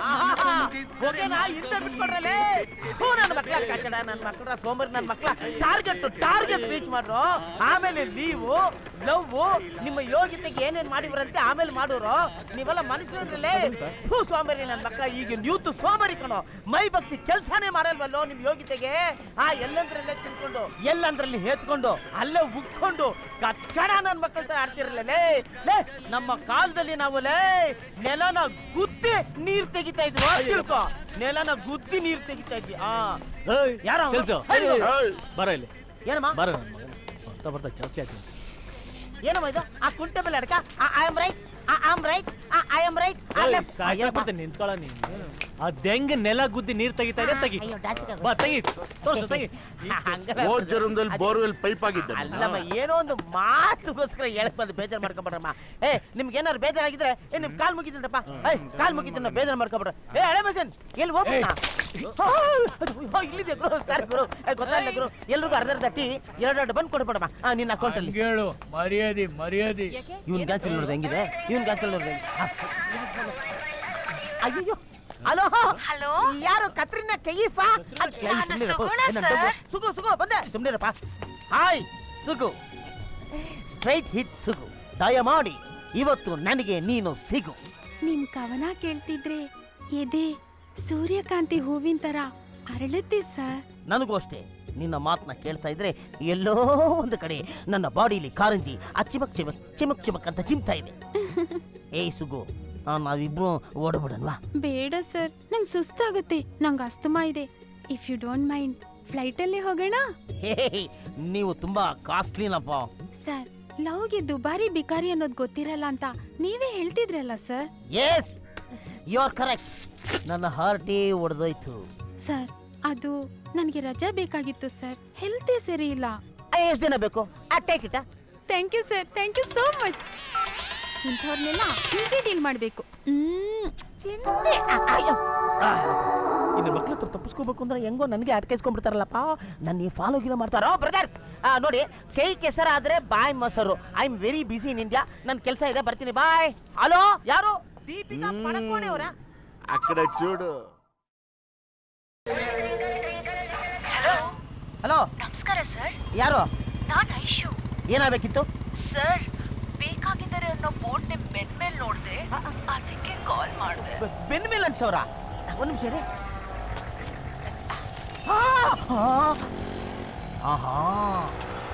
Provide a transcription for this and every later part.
Aha! ಹೊಗೆನಾ ಇಂತ ಬಿಟ್ಕೊಡ್ರಲೇ. ಹೂ ನನ್ನ ಮಕ್ಳ, ಕಚಡ ನನ್ನ ಮಕ್ಕಳ ಸೋಮರಿ ನನ್ನ ಮಕ್ಳ. ಟಾರ್ಗೆಟ್ ಟಾರ್ಗೆಟ್ ರೀಚ್ ಮಾಡ್ರು. ಆಮೇಲೆ ನೀವು ಲವ್ ನಿಮ್ಮ ಯೋಗ್ಯತೆಗೆ ಏನೇನ್ ಮಾಡಿವ್ರಂತೆ ಆಮೇಲೆ ಮಾಡೋರು. ನೀವೆಲ್ಲ ಮನುಷ್ಯರಲ್ಲೇ ಥೂ ಸೋಮರಿ ನನ್ನ ಮಕ್ಕಳ ಈಗ ಯೂತ್ ಸೋಮರಿ ಕಣೋ. ಮೈ ಭಕ್ತಿ ಕೆಲ್ಸಾನೇ ಮಾಡಲ್ವಲ್ಲೋ ನಿಮ್ ಯೋಗ್ಯತೆಗೆ? ಆ, ಎಲ್ಲಂದ್ರಲ್ಲೇ ತಿನ್ಕೊಂಡು, ಎಲ್ಲಂದ್ರಲ್ಲಿ ಹೇತ್ಕೊಂಡು, ಅಲ್ಲೇ ಉಕ್ಕೊಂಡು, ಕಚ್ಚಡ ನನ್ನ ಮಕ್ಕಳ ತರ ಲೇ ನಮ್ಮ ಕಾಲದಲ್ಲಿ ನಾವು ಲೇ, ನೆಲನ ಗುದ್ದಿ ನೀರ್ ತೆಗಿತಾ ತಿಳ್ಕೊ. ನೆಲನ ಗುದ್ದಿ ನೀರ್ ತೆಗಿತಾ ಇದ್ವಿ. ಆ. ಯಾರ ಅವ್ನು? ಅಯ್ಯೋ. ಬರ ಇಲ್ಲಿ. ಏನಮ್ಮ? ಬರ ಬರ್ತಾ ಬರ್ತಾ ಜಾಸ್ತಿ ಆಗ್ತದೆ ಏನಮ್ಮ ಇದು? ಆ ಕುಂಟೆ ಮೇಲೆ ಅಡ್ಕ? I am right am right I am right ಸಾಯ್ಸಾಕ್ಬಿಡ್ತೀನಿ ನಿಂತ್ಕೊಳ ನೀನು. ಅದೆಂಗ್ ನೆಲ ಗುದ್ದಿ ನೀರ್ ತೆಗಿತಾ ಇದೆ ತೆಗಿ. ಬಾ ತೆಗಿ. ತೋರ್ಸು ತೆಗಿ. ಹೋದ್ ಜನ್ಮದಲ್ಲಿ ಬೋರ್ವೆಲ್ ಪೈಪ್ ಆಗಿದ್ದೆ ಅಲ್ಲಮ್ಮ ಏನೋ ಒಂದು ಮಾತುಗೋಸ್ಕರ ಹೇಳಕ್ ಬಂದು ಬೇಜಾರು ಮಾಡ್ಕೊಬೇಡ್ರಮ್ಮ. ಏ ನಿಮ್ಗೆ ಏನಾದ್ರು ಬೇಜಾರಾಗಿದ್ರೆ ಏ ನಿಮ್ ಕಾಲ್ ಮುಗಿತೀನಪ್ಪ ಏ ಕಾಲ್ ಮುಗಿತೀನಿ ಬೇಜಾರು ಮಾಡ್ಕೊಂಡ್ರೆ ಏ ಹಳೆ ಮಸನ್ ಎಲ್ಲಿ ಹೋಗ್ಬಿಟ್ಟ? ಇಲ್ಲಿದೆ ಗುರು? ಸರ್ ಗುರು. ಗೊತ್ತಾಗಲ್ಲ ಗುರು. ಎಲ್ರಿಗೂ ಅರ್ಧ ಅರ್ಧ ಟೀ ಎರಡು ಎರಡು ಬಂದು ಕೊಡ್ಬೇಡಮ್ಮ. ಆ, ನಿನ್ನ ಅಕೌಂಟ್ ಅಲ್ಲಿ. ಹೇಳು ಮರ್ಯಾದಿ ಮರ್ಯಾದಿ. ಇವನ್ ಕ್ಯಾನ್ಸಲ್ ನೋಡಿದ್ರೆ ಹೆಂಗಿದೆ? ಇವನ್ ಕ್ಯಾನ್ಸಲ್ ನೋಡಿದ್ರೆ ಹೆಂಗಿದೆ? ಅಯ್ಯೋ ಹಲೋ. ಹಲೋ. ಯಾರು ಕತ್ರಿನ ಕೈಫಾ? ನಾನು ಸುಗುಣ ಸರ್. ಸುಗು ಸುಗು ಬಂದೆ. ಸುಮ್ನಿರಪ್ಪ. Hi Sugu. Straight hit Sugu. ದಯಮಾಡಿ ಇವತ್ತು ನನಗೆ ನೀನು ಸಿಗು. ನಿಮ್ ಕವನ ಕೇಳ್ತಿದ್ರೆ ಎದೆ ಸೂರ್ಯಕಾಂತಿ ಹೂವಿನ ತರ ಅರಳುತ್ತೆ ಸರ್. ನನಗೂ ಅಷ್ಟೇ. ನಿನ್ನ ಮಾತನ್ನ ಕೇಳ್ತಾ ಇದ್ರೆ ಎಲ್ಲೋ ಒಂದು ಕಡೆ ನನ್ನ ಬಾಡಿಲಿ ಕಾರಂಜಿ ಆ ಚಿಮಕ್ ಚಿಮಕ್ ಚಿಮಕ್ ಚಿಮಕ್ ಅಂತ ಚಿಮ್ತಾ ಇದೆ. ಏಯ್ ಸುಗು ಆ, ನಾವಿಬ್ರು ಓಡಬಿಡನ್ವಾ ಬೇಡ ಸರ್ ನಂಗೆ ಸುಸ್ತಾಗುತ್ತೆ ನಂಗೆ ಅಸ್ತಮಾ ಇದೆ. ಇಫ್ ಯು ಡೋಂಟ್ ಮೈಂಡ್ ಫ್ಲೈಟಲ್ಲೇ ಹೋಗೋಣ? ಹೇ ನೀವು ತುಂಬಾ ಕಾಸ್ಟ್ಲಿನಪ್ಪ. ಸರ್ ಲವ್ಗೆ ದುಬಾರಿ ಬಿಕಾರಿ ಅನ್ನೋದು ಗೊತ್ತಿರಲ್ಲ ಅಂತ ನೀವೇ ಹೇಳ್ತಿದ್ರಲ್ಲ sir? Yes you are correct ನನ್ನ ಹಾರ್ಟೇ ಒಡೆದೋಯ್ತು. ಸರ್ ಅದು ನನಗೆ ರಜಾ ಬೇಕಾಗಿತ್ತು ಸರ್. ಹೆಲ್ತಿ ಸರಿ ಇಲ್ಲ. ಎಷ್ಟು ದಿನ ಬೇಕು? Take it thank you sir thank you so much ಇಂಥವ್ರನ್ನೆಲ್ಲ ಹೀಗೆ ಡೀಲ್ ಮಾಡಬೇಕು. ಇನ್ನು ಮಕ್ಳ ಹತ್ರ ತಪ್ಪಿಸ್ಕೋಬೇಕು ಅಂದ್ರೆ ಹೆಂಗೋ ನನಗೆ ಅಟ್ಕೈಸ್ಕೊಂಡ್ಬಿಡ್ತಾರಲ್ಲಪ್ಪ ನನ್ನ ಫಾಲೋ ಗಿಲೋ ಮಾಡ್ತಾರೋ. ಬ್ರದರ್ಸ್ ನೋಡಿ ಕೈ ಕೆಸರ ಆದ್ರೆ ಬಾಯ್ ಮೊಸರು. I am very busy in India ನನ್ನ ಕೆಲಸ ಇದೆ ಬರ್ತೀನಿ. ಬಾಯ್ ಹಲೋ ಯಾರು? ದೀಪಿಕಾ ಪಡಕೋಣೆ ಅವರ? ಆ ಕಡೆ ಚೂಡು. ಹಲೋ? ನಮಸ್ಕಾರ ಸರ್. ಯಾರು? ನಾನು ಐಶು. ಏನಾಗಬೇಕಿತ್ತು? ಸರ್ ಬೇಕಾಗಿದ್ದಾರೆ ಅನ್ನೋ ಬೋರ್ಡ್ ನಿಮ್ ಬೆನ್ ಮೇಲೆ ನೋಡಿದೆ. ಅದಕ್ಕೆ ಕಾಲ್ ಮಾಡಿದೆ. ಬೆನ್ ಮೇಲೆ ಅನ್ಸೋರ ಒಂದು ನಿಮಿಷ ರೀ ಆಹಾ.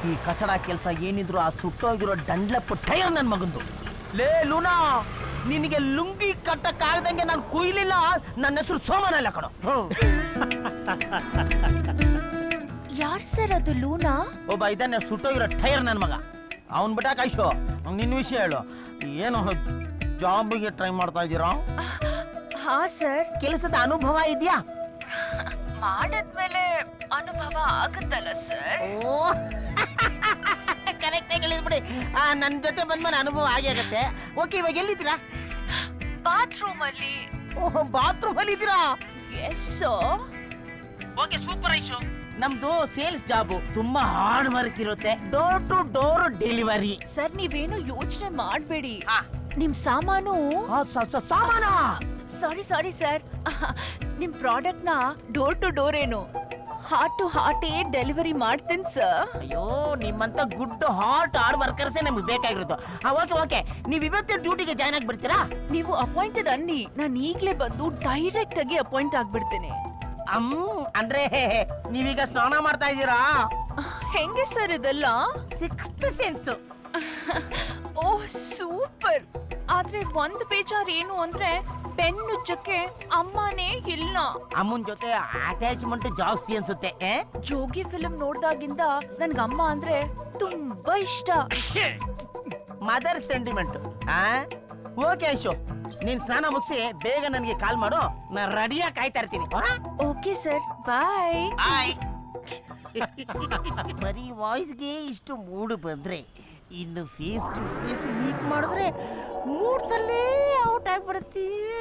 ಈ ಕಚಡ ಕೆಲಸ ಏನಿದ್ರು ಆ ಸುಟ್ಟೋಗಿರೋ ಡಂಡ್ಲಪ್ಪು ಟೈರ್ ನನ್ನ ಮಗಂದು. ಲೇ ಲೂನಾ ನಿನಗೆ ಲುಂಗಿ ಕಟ್ಟಕ್ಕಾಗ್ದಂಗೆ ನಾನು ಕುಯ್ಲಿಲ್ಲ. ನನ್ನ ಹೆಸರು ಸೋಮನ ಇಲ್ಲ ಕಣೋ ಯಾರ್ ಸರ್ ಅದು ಲೂನಾ? ಒಬ್ಬ ಇದನ್ನ ಸುಟ್ಟೋಗಿರೋ ಟೈರ್ ನನ್ನ ಮಗ. ಅವನ್ ಬಿಟ್ಟಾಕ ಐಶೋ ನಿನ್ನ ವಿಷಯ ಹೇಳು. ಏನು ಜಾಬಿಗೆ ಟ್ರೈ ಮಾಡ್ತಾ ಇದ್ದೀರಾ? ಹಾ ಸರ್. ಕೆಲಸದ ಅನುಭವ ಇದೆಯಾ? ಮಾಡಿದ್ಮೇಲೆ ಅನುಭವ ಆಗುತ್ತಲ್ಲ ಸರ್? ಓ ಕರೆಕ್ಟ್ ಆಗಿ ಹೇಳಿದ್ಬಿಡಿ. ನನ್ನ ಜೊತೆ ಬಂದ್ಮೇಲೆ ಅನುಭವ ಆಗೇ ಆಗತ್ತೆ. ಓಕೆ ಇವಾಗ ಎಲ್ಲಿದ್ದೀರಾ? ಬಾತ್ರೂಮ್ ಅಲ್ಲಿ ಓಹ್ ಬಾತ್ರೂಮ್ ಅಲ್ಲಿ ಇದ್ದೀರಾ ಎಸ್ ಓಕೆ ಸೂಪರ್ ಐಶು. ನಮ್ದು ಸೇಲ್ಸ್ ಜಾಬು ತುಂಬಾ ಹಾರ್ಡ್ ವರ್ಕ್ ಇರುತ್ತೆ. Door to door delivery sir ನೀವೇನು ಯೋಚನೆ ಮಾಡಬೇಡಿ. ನಿಮ್ ಸಾಮಾನು ಸಾಮಾನ? Sorry sorry sir. ನಿಮ್ ಪ್ರಾಡಕ್ಟ್ನ ಡೋರ್ ಟು ಡೋರ್ ಏನು? ಹಾರ್ಟ್ ಟು ಹಾರ್ಟ್ ಏ ಡೆಲಿವರಿ ಮಾಡ್ತೀನಿ ಸರ್ ಅಯ್ಯೋ ನಿಮ್ಮಂತ ಗುಡ್ ಹಾರ್ಟ್ ಹಾರ್ಡ್ ವರ್ಕರ್ಸೇ ನಮ್ಗೆ ಬೇಕಾಗಿರೋದು. ಓಕೆ ಓಕೆ ನೀವು ಇವತ್ತೇ ಡ್ಯೂಟಿಗೆ ಜಾಯ್ನ್ ಆಗಿ ಬರ್ತೀರಾ ನೀವು ಅಪಾಯಿಂಟೆಡ್ ಅನ್ನಿ. ನಾನು ಈಗಲೇ ಬಂದು ಡೈರೆಕ್ಟ್ ಆಗಿ ಅಪಾಯಿಂಟ್ ಆಗ್ಬಿಡ್ತೇನೆ. ಅಮ್ ಅಂದ್ರೆ ನೀವೀಗ ಸ್ನಾನ ಮಾಡ್ತಾ ಇದ್ದೀರಾ? ಹೆಂಗೆ ಸರ್ ಇದೆಲ್ಲ? ಸಿಕ್ಸ್ತ್ ಸೆನ್ಸ್ ಓ ಸೂಪರ್. ಆದ್ರೆ ಒಂದ್ ಬೇಜಾರ್ ಏನು ಅಂದ್ರೆ ಪೆನ್ ಉಜ್ಜಕ್ಕೆ ಅಮ್ಮನೇ ಇಲ್ಲ. ಅಮ್ಮನ್ ಜೊತೆ ಅಟ್ಯಾಚ್ಮೆಂಟ್ ಜಾಸ್ತಿ ಅನ್ಸುತ್ತೆ ಏ? ಜೋಗಿ ಫಿಲ್ಮ್ ನೋಡ್ದಾಗಿಂದ ನನ್ಗೆ ಅಮ್ಮ ಅಂದ್ರೆ ತುಂಬಾ ಇಷ್ಟ. ಮದರ್ ಸೆಂಟಿಮೆಂಟ್ ಓಕೆ ಐಶು ನೀನ್ ಸ್ನಾನ ಮುಗಿಸಿ ಬೇಗ ನನಗೆ ಕಾಲ್ ಮಾಡು. ನಾ ರೆಡಿಯಾಗಿ ಕಾಯ್ತಾ ಇರ್ತೀನಿ. Okay sir. ಬಾಯ್. ಬರೀ ವಾಯ್ಸ್ಗೆ ಇಷ್ಟು ಮೂಡ್ ಬಂದ್ರೆ ಇನ್ನು ಫೇಸ್ ಟು ಫೇಸ್ ಮೀಟ್ ಮಾಡಿದ್ರೆ ಮೂಡ್ಸ್ ಅಲ್ಲೇ ಔಟ್ ಆಗ್ಬಿಡುತ್ತೀಯ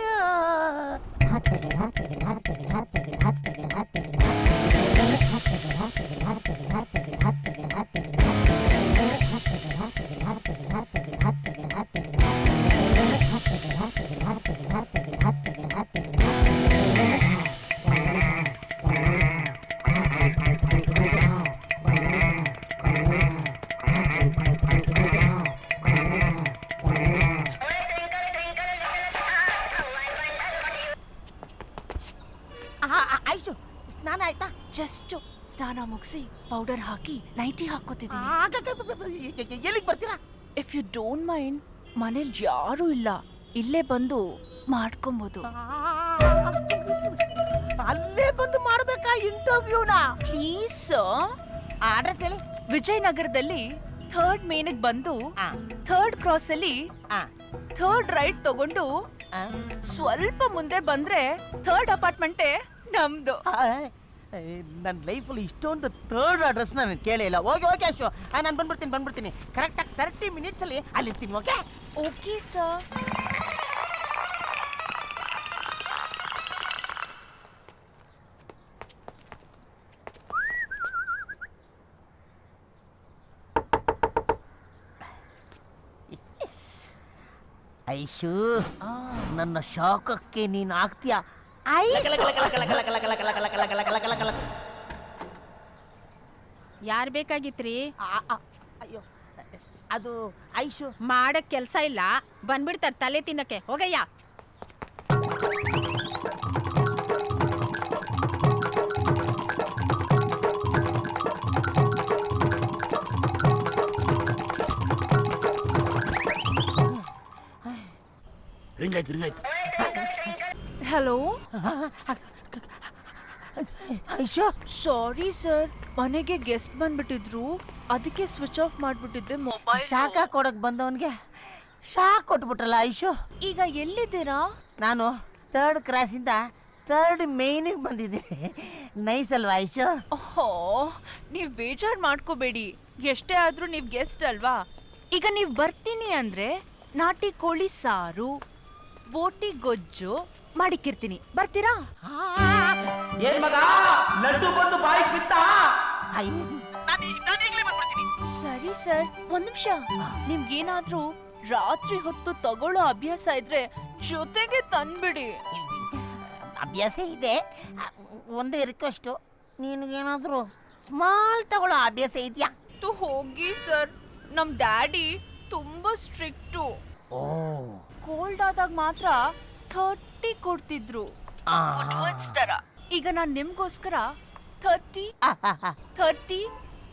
ಐಶು ಸ್ನಾನ ಆಯ್ತಾ? ಜಸ್ಟ್ ಸ್ನಾನ ಮುಗಿಸಿ ಪೌಡರ್ ಹಾಕಿ ನೈಟಿ ಹಾಕೋತಿದ್ದೀನಿ ಎಲ್ಲಿಗೆ ಬರ್ತೀರಾ? ಇಫ್ ಯು ಡೋಂಟ್ ಮೈಂಡ್ ಮನೇಲಿ ಯಾರೂ ಇಲ್ಲ. ಇಲ್ಲೇ ಬಂದು ಮಾಡ್ಕೊಬೋದು. ಅಲ್ಲೇ ಬಂದು ಮಾಡ್ಬೇಕಾ ಇಂಟರ್ವ್ಯೂನ ಪ್ಲೀಸ್ ಆರ್ಡರ್ ಹೇಳಿ. ವಿಜಯನಗರದಲ್ಲಿ ಥರ್ಡ್ ಮೇನಿಗೆ ಬಂದು ಥರ್ಡ್ ಕ್ರಾಸ್ ಅಲ್ಲಿ ಥರ್ಡ್ ರೈಟ್ ತಗೊಂಡು. ಸ್ವಲ್ಪ ಮುಂದೆ ಬಂದ್ರೆ ಥರ್ಡ್ ಅಪಾರ್ಟ್ಮೆಂಟೇ ನಮ್ದು. ನನ್ನ ಲೈಫಲ್ಲಿ ಇಷ್ಟೊಂದು ತರ್ಡ್ ಅಡ್ರೆಸ್ ನಾನು ಕೇಳೇ ಇಲ್ಲ. Okay okay Ashu. ನಾನು ಬಂದ್ಬಿಡ್ತೀನಿ ಬಂದ್ಬಿಡ್ತೀನಿ. ಕರೆಕ್ಟಾಗಿ ತರ್ಟಿ ಮಿನಿಟ್ಸಲ್ಲಿ ಅಲ್ಲಿರ್ತೀನಿ ಓಕೆ ಓಕೆ ಸರ್ ಐಶು ನನ್ನ ಶಾಖಕ್ಕೆ ನೀನು ಆಗ್ತೀಯ? ಯಾರ್ ಬೇಕಾಗಿತ್ರಿ ಅಯ್ಯೋ ಅದು ಐಶು ಮಾಡಕ್ ಕೆಲಸ ಇಲ್ಲ ಬಂದ್ಬಿಡ್ತಾರ ತಲೆ ತಿನ್ನಕ್ಕೆ ಹೋಗಯ್ಯ ರಿಂಗಾಯ್ತು ರಿಂಗಾಯ್ತು ಹಲೋ ಐಶಾ? ಸಾರಿ ಸರ್ ಮನೆಗೆ ಗೆಸ್ಟ್ ಬಂದ್ಬಿಟ್ಟಿದ್ರು. ಅದಕ್ಕೆ ಸ್ವಿಚ್ ಆಫ್ ಮಾಡ್ಬಿಟ್ಟಿದ್ದೆ ಮೊಬೈಲ್ ಶಾಖ ಕೊಡಕ್ ಬಂದವನ್ಗೆ ಶಾಕ್ ಕೊಟ್ಬಿಟ್ರಲ್ಲ ಐಶು? ಈಗ ಎಲ್ಲಿದ್ದೀರಾ? ನಾನು ಥರ್ಡ್ ಕ್ರಾಸಿಂದ ಥರ್ಡ್ ಮೇಯ್ನಿಗೆ ಬಂದಿದ್ದೀನಿ. ನೈಸ್ ಅಲ್ವಾ ಐಶು? ಓಹೋ ನೀವು ಬೇಜಾರು ಮಾಡ್ಕೋಬೇಡಿ. ಎಷ್ಟೇ ಆದ್ರೂ ನೀವು ಗೆಸ್ಟ್ ಅಲ್ವಾ? ಈಗ ನೀವು ಬರ್ತೀನಿ ಅಂದ್ರೆ ನಾಟಿ ಕೋಳಿ ಸಾರು ಬೋಟಿ ಗೊಜ್ಜು ಮಾಡಿಕ್ಕಿರ್ತೀನಿ. ಬರ್ತೀರಾ? ಏನ್ ಮಗ? ಲಡ್ಡು ಬಂದು ಬಾಯಿಗೆ ಬಿತ್ತ? ಸರಿ ಸರ್ ಒಂದ್ ನಿಮಿಷ. ನಿಮ್ಗೇನಾದ್ರೂ ರಾತ್ರಿ ಹೊತ್ತು ತಗೊಳ್ಳೋ ಅಭ್ಯಾಸ ಇದ್ರೆ ಜೊತೆಗೆ ತಂದ್ಬಿಡಿ. ಅಭ್ಯಾಸ ಇದೆ. ಒಂದೇ ರಿಕ್ವೆಸ್ಟು ನಿನಗೇನಾದರೂ ಸ್ಮಾಲ್ ತಗೊಳ್ಳೋ ಅಭ್ಯಾಸ ಇದೆಯಾ? ತು ಹೋಗಿ ಸರ್. ನಮ್ ಡ್ಯಾಡಿ ತುಂಬಾ ಸ್ಟ್ರಿಕ್ಟು. ಓ. ಕೋಲ್ಡ್ ಆದಾಗ ಮಾತ್ರ ಥರ್ಟಿ ಕೊಡ್ತಿದ್ರು. ತರ ಈಗ ನಾನು ನಿಮ್ಗೋಸ್ಕರ ಥರ್ಟಿ ಥರ್ಟಿ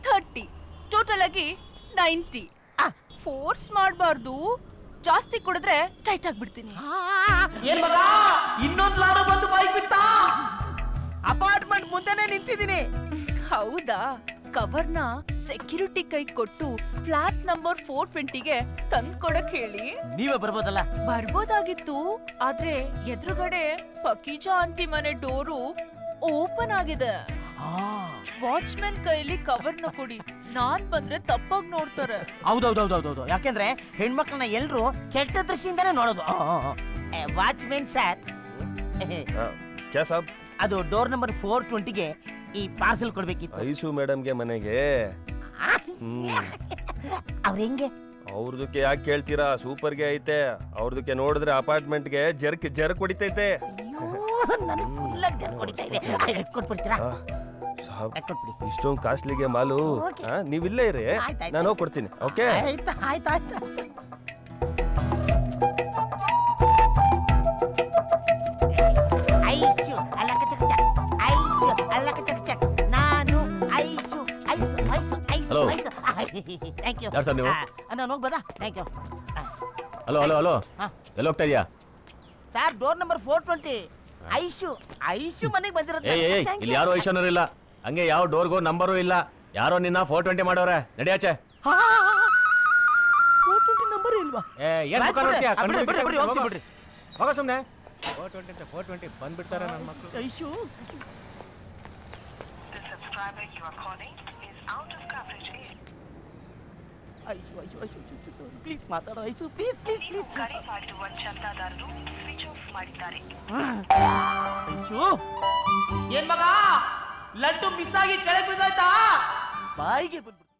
ಥರ್ಟಿ ಟೋಟಲ್ ಆಗಿ ನೈಂಟಿ ಫೋರ್ಸ್ ಮಾಡಬಾರ್ದು. ಜಾಸ್ತಿ ಕುಡಿದ್ರೆ ಟೈಟ್ ಆಗ್ಬಿಡ್ತೀನಿ. ಏನ್ ಮಗ? ಇನ್ನೊಂದ್ ಬಂದು ಬೈಕ್ ಬಿತ್ತ? ಅಪಾರ್ಟ್ಮೆಂಟ್ ಮುಂದೆನೆ ನಿಂತಿದ್ದೀನಿ. ಹೌದಾ? ಕವರ್ನ ಸೆಕ್ಯೂರಿಟಿ ಕೈ ಕೊಟ್ಟು ಫ್ಲಾಟ್ ನಂಬರ್ ಫೋರ್ ಟ್ವೆಂಟಿಗೆ ತಂದ್ಕೊಡಕ್ ಹೇಳಿ. ನೀವೇ ಬರ್ಬೋದಲ್ಲ? ಬರ್ಬೋದಾಗಿತ್ತು ಆದ್ರೆ ಎದುರುಗಡೆ ಪಕೀಜಾ ಆಂಟಿ ಮನೆ ಡೋರು ಓಪನ್ ಆಗಿದೆ. ವಾಚ್ಮನ್ ಕೈಲಿ ಕವರ್ನ ಕೊಡಿ ನಾನ್ ಬಂದ್ರೆ ತಪ್ಪಾಗಿ ನೋಡ್ತಾರೆ. ಹೌದೌದೌದೌದೌದು. ಯಾಕೆಂದ್ರೆ ಹೆಣ್ಮಕ್ಳನ್ನ ಎಲ್ರು ಕೆಟ್ಟ ದೃಷ್ಟಿಯಿಂದಾನೇ ನೋಡೋದು. Watchman sir. ಕ್ಯಾ ಸಾಬ್? ಅದು ಡೋರ್ ನಂಬರ್ ಫೋರ್ ಟ್ವೆಂಟಿಗೆ ಈ ಪಾರ್ಸೆಲ್ ಕೊಡ್ಬೇಕಿತ್ತು. ಐಸು ಮೇಡಮ್ಗೆ ಮನೆಗೆ. ಅವ್ರ ಹೆಂಗೆ? ಅವ್ರದಕ್ಕೆ ಯಾಕೆ ಕೇಳ್ತೀರಾ? ಸೂಪರ್ಗೆ ಐತೆ. ಅವ್ರದಕ್ಕೆ ನೋಡಿದ್ರೆ ಅಪಾರ್ಟ್ಮೆಂಟ್ಗೆ ಜರ್ಕ್ ಜರ್ಕ್ ಹೊಡಿತೈತೆ. ಕೊಟ್ಬಿಡ್ತೀರಾ? ಆ, ಕೊಟ್ಬಿಡಿ. ಇಷ್ಟೊಂದು ಕಾಸ್ಟ್ಲಿಗೆ ಮಾಲು. ಆ, ನೀವಿಲ್ಲೇ ಇರಿ. ಆಯ್ತ್ ಆಯ್ತ್ ನಾನು ಹೋಗಿ ಕೊಡ್ತೀನಿ ಓಕೆ? ಆಯ್ತಾ ಆಯ್ತಾ ಆಯ್ತಾ. ಥ್ಯಾಂಕ್ ಯು ಯಾರ್ sir ನೀವು? ನಾನು ಹೋಗ್ಬೋದಾ thank you hello hello hello. ಹಾ. ಎಲ್ಲಿ ಹೋಗ್ತಾ ಇದೀಯಾ? Sir door number four twenty Aishu Aishu ಮನೆಗೆ ಬಂದಿರೋದು ಏಯ್ ಏಯ್ ಇಲ್ಲಿ ಯಾರು ಐಶೋನರ್ ಇಲ್ಲ. ಹಂಗೆ ಯಾವ ಡೋರ್ಗೂ ನಂಬರು ಇಲ್ಲ. ಯಾರೋ ನಿನ್ನ ಫೋರ್ ಟ್ವೆಂಟಿ ಮಾಡೋರೆ. ನಡಿಯಾಚೆ ಫೋರ್ ಟ್ವೆಂಟಿ ನಂಬರ್ ಇಲ್ವಾ? ಏ ಏನ್ ಮುಖ ನೋಡ್ತೀಯಾ? ಕಣ್ಣು ಬಿಡಿ, ಬಿಡಿ, ಬಿಟ್ಬಿಟ್ಟು ಹೋಗ್ಸಿ ಹೋಗೋ. ಬಿಡ್ರಿ. ಹೋಗೋ ಸುಮ್ನೆ. ಫೋರ್ ಟ್ವೆಂಟಿ ಅಂತ ಫೋರ್ ಟ್ವೆಂಟಿ ಬಂದ್ಬಿಡ್ತಾರೆ ನನ್ನ ಮಕ್ಕಳು Aishu. The subscriber you are calling is out of coverage. area. Aishu Aishu Aishu please ಮಾತಾಡೋ ಐಶು ಪ್ಲೀಸ್ ಪ್ಲೀಸ್ ನೀವು ಪ್ಲೀಸ್ ಕರೆ ಮಾಡುವ ಚಂದಾದಾರರು ಸ್ವಿಚ್ ಆಫ್ ಮಾಡಿದ್ದಾರೆ ಐಶು ಏನ್ ಮಗ? ಲಡ್ಡು ಮಿಸ್ ಆಗಿ ಕೆಳಗೆ ಬಿದ್ದಾಯ್ತಾ? ಬಾಯಿಗೆ ಬಂದ್ಬಿಡ್ತು.